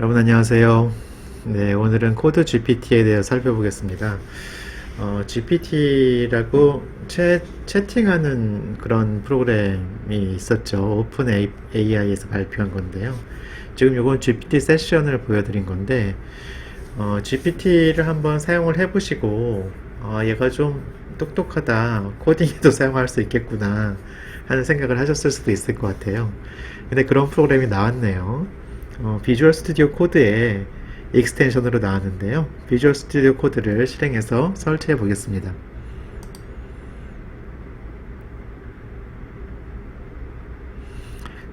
여러분 안녕하세요. 네, 오늘은 코드 GPT에 대해 살펴보겠습니다. 어, GPT라고 채, 채팅하는 그런 프로그램이 있었죠. 오픈 AI에서 발표한 건데요. 지금 이건 GPT 세션을 보여드린 건데, 어, GPT를 한번 사용을 해보시고, 어, 얘가 좀 똑똑하다, 코딩에도 사용할 수 있겠구나 하는 생각을 하셨을 수도 있을 것 같아요. 근데 그런 프로그램이 나왔네요. 어, 비주얼 스튜디오 코드에 익스텐션으로 나왔는데요. 비주얼 스튜디오 코드를 실행해서 설치해 보겠습니다.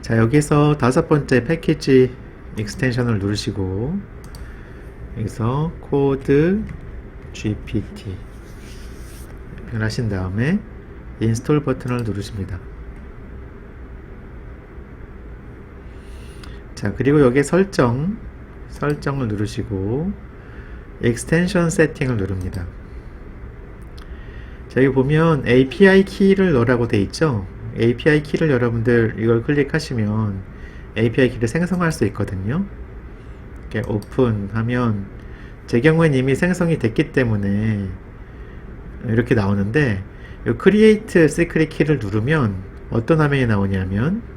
자, 여기서 다섯 번째 패키지 익스텐션을 누르시고 여기서 코드 GPT 하신 다음에 인스톨 버튼을 누르십니다. 자, 그리고 여기에 설정, 설정을 누르시고, extension 세팅을 누릅니다. 자, 여기 보면 API 키를 넣으라고 돼 있죠? API 키를 여러분들 이걸 클릭하시면 API 키를 생성할 수 있거든요. 이렇게 오픈 하면 제 경우엔 이미 생성이 됐기 때문에 이렇게 나오는데 이 create secret 키를 누르면 어떤 화면이 나오냐면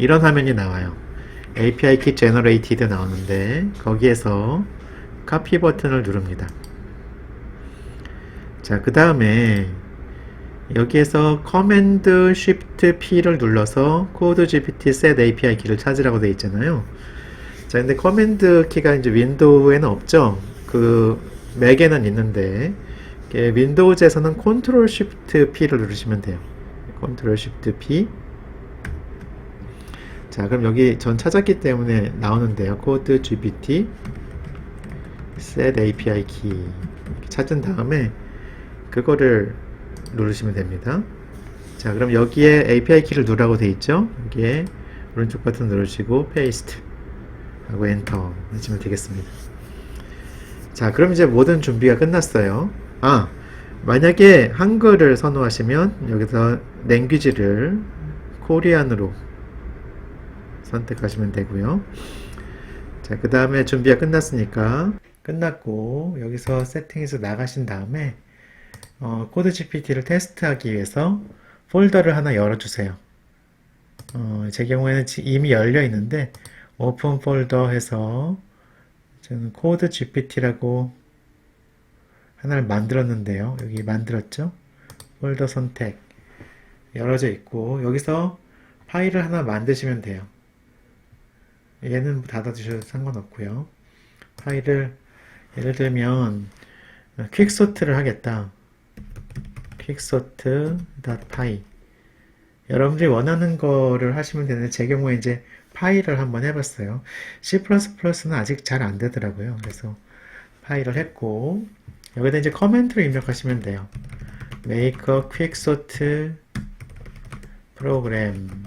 이런 화면이 나와요. API key generated 나오는데 거기에서 copy 버튼을 누릅니다. 자, 그 다음에 여기에서 command shift p를 눌러서 code gpt set API 키를 찾으라고 되어 있잖아요. 자, 근데 command 키가 이제 윈도우에는 없죠. 그 맥에는 있는데 윈도우즈에서는 control shift p를 누르시면 돼요. control shift p 자, 그럼 여기 전 찾았기 때문에 나오는데요. 코드 GPT set API key 찾은 다음에 그거를 누르시면 됩니다. 자, 그럼 여기에 API 키를 누르라고 돼 있죠? 여기에 오른쪽 버튼 누르시고 paste 하고 엔터 하시면 되겠습니다. 자, 그럼 이제 모든 준비가 끝났어요. 아, 만약에 한글을 선호하시면 여기서 랭귀지를 코리안으로 선택하시면 되고요. 자, 그 다음에 준비가 끝났으니까 끝났고 여기서 세팅에서 나가신 다음에 어, 코드 GPT를 테스트하기 위해서 폴더를 하나 열어주세요. 어, 제 경우에는 이미 열려 있는데 오픈 폴더 해서 저는 코드 GPT라고 하나를 만들었는데요. 여기 만들었죠? 폴더 선택 열어져 있고 여기서 파일을 하나 만드시면 돼요. 얘는 닫아주셔도 상관없고요. 파일을 예를 들면 퀵소트를 하겠다. 퀵소트.py 여러분들이 원하는 거를 하시면 되는데 제 경우에 이제 파일을 한번 해봤어요. C++는 아직 잘 안 되더라고요. 그래서 파일을 했고 여기다 이제 커멘트를 입력하시면 돼요. make a quicksort program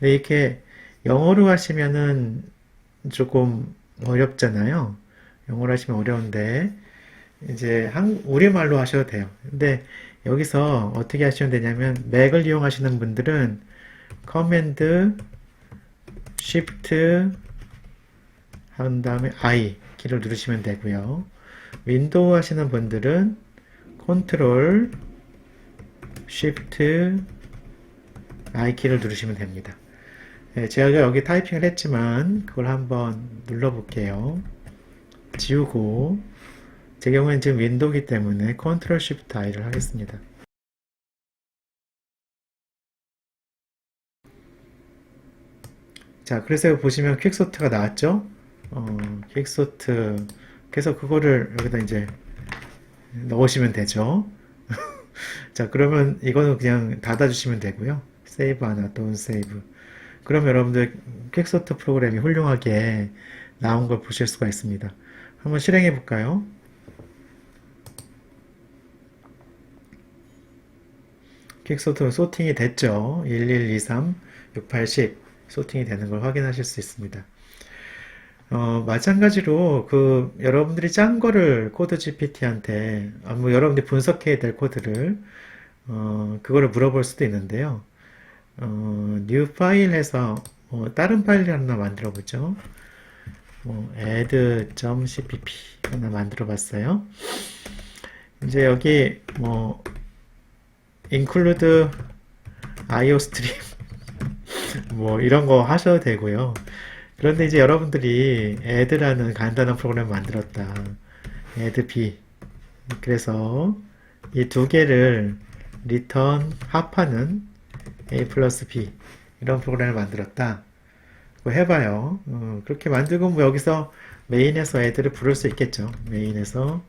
이렇게 영어로 하시면은 조금 어렵잖아요. 영어로 하시면 어려운데 이제 한 우리말로 하셔도 돼요. 근데 여기서 어떻게 하시면 되냐면 맥을 이용하시는 분들은 커맨드 쉬프트 한 다음에 I 키를 누르시면 되고요. 윈도우 하시는 분들은 컨트롤 쉬프트 I 키를 누르시면 됩니다. 네, 제가 여기 타이핑을 했지만 그걸 한번 눌러볼게요. 지우고 제 경우에는 지금 윈도우기 때문에 컨트롤 쉬프트 I를 하겠습니다. 자, 그래서 보시면 퀵소트가 나왔죠? 어, 퀵소트. 그래서 그거를 여기다 이제 넣으시면 되죠. 자, 그러면 이거는 그냥 닫아주시면 되고요. 세이브 하나, 돈 세이브. 그럼 여러분들 퀵소트 프로그램이 훌륭하게 나온 걸 보실 수가 있습니다. 한번 실행해 볼까요? 퀵소트 소팅이 됐죠. 11, 23, 68, 10 소팅이 되는 걸 확인하실 수 있습니다. 어, 마찬가지로 그 여러분들이 짠 거를 코드 GPT한테 아, 뭐 여러분들이 분석해야 될 코드를 어, 그거를 물어볼 수도 있는데요. 어, new 파일에서 뭐 다른 파일 하나 만들어 보죠. 뭐 add.cpp 하나 만들어 봤어요. 이제 여기 뭐 include iostream 뭐 이런 거 하셔도 되고요. 그런데 이제 여러분들이 add라는 간단한 프로그램을 만들었다. add b 그래서 이 두 개를 return 합하는 a 플러스 b 이런 프로그램을 만들었다. 그거 해봐요. 어, 그렇게 만들고 뭐 여기서 메인에서 add를 부를 수 있겠죠. 메인에서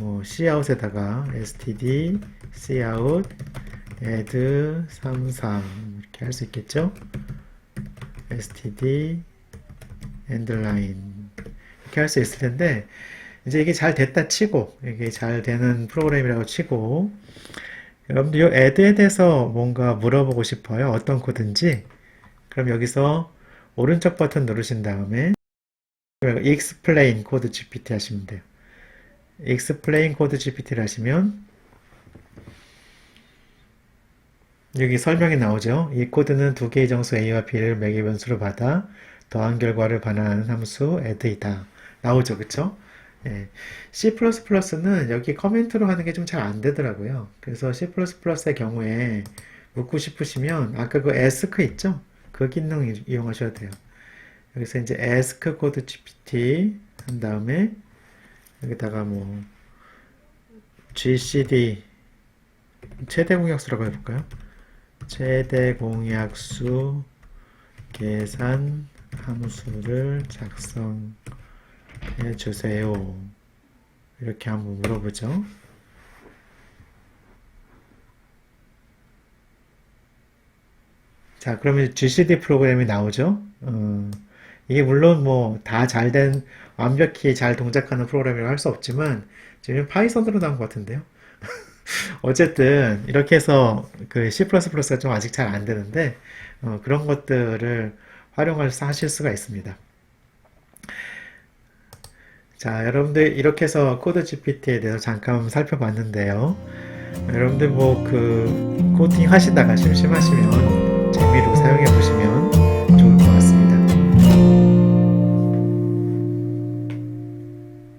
뭐 cout에다가 std cout add 33 이렇게 할 수 있겠죠. std endline 이렇게 할 수 있을 텐데 이제 이게 잘 됐다 치고 이게 잘 되는 프로그램이라고 치고 여러분들 이 add에 대해서 뭔가 물어보고 싶어요. 어떤 코드인지 그럼 여기서 오른쪽 버튼 누르신 다음에 explain 코드 GPT 하시면 돼요. explain 코드 GPT를 하시면 여기 설명이 나오죠. 이 코드는 두 개의 정수 A와 B를 매개 변수로 받아 더한 결과를 반환하는 함수 add이다. 나오죠. 그쵸? 예. C++는 여기 커멘트로 하는 게 좀 잘 안 되더라고요. 그래서 C++의 경우에 묻고 싶으시면 아까 그 ask 있죠? 그 기능 이- 이용하셔야 돼요. 여기서 이제 ask 코드 GPT 한 다음에 여기다가 뭐 GCD 최대 공약수라고 해볼까요? 최대 공약수 계산 함수를 작성 해 주세요. 이렇게 한번 물어보죠. 자, 그러면 GCD 프로그램이 나오죠. 어, 이게 물론 뭐 다 잘 된 완벽히 잘 동작하는 프로그램이라고 할 수 없지만 지금 파이썬으로 나온 것 같은데요. 어쨌든 이렇게 해서 그 C++가 좀 아직 잘 안 되는데 어, 그런 것들을 활용할 수 하실 수가 있습니다. 자, 여러분들 이렇게 해서 코드 GPT에 대해서 잠깐 살펴봤는데요. 여러분들 뭐 그 코딩 하시다가 심심하시면 재미로 사용해 보시면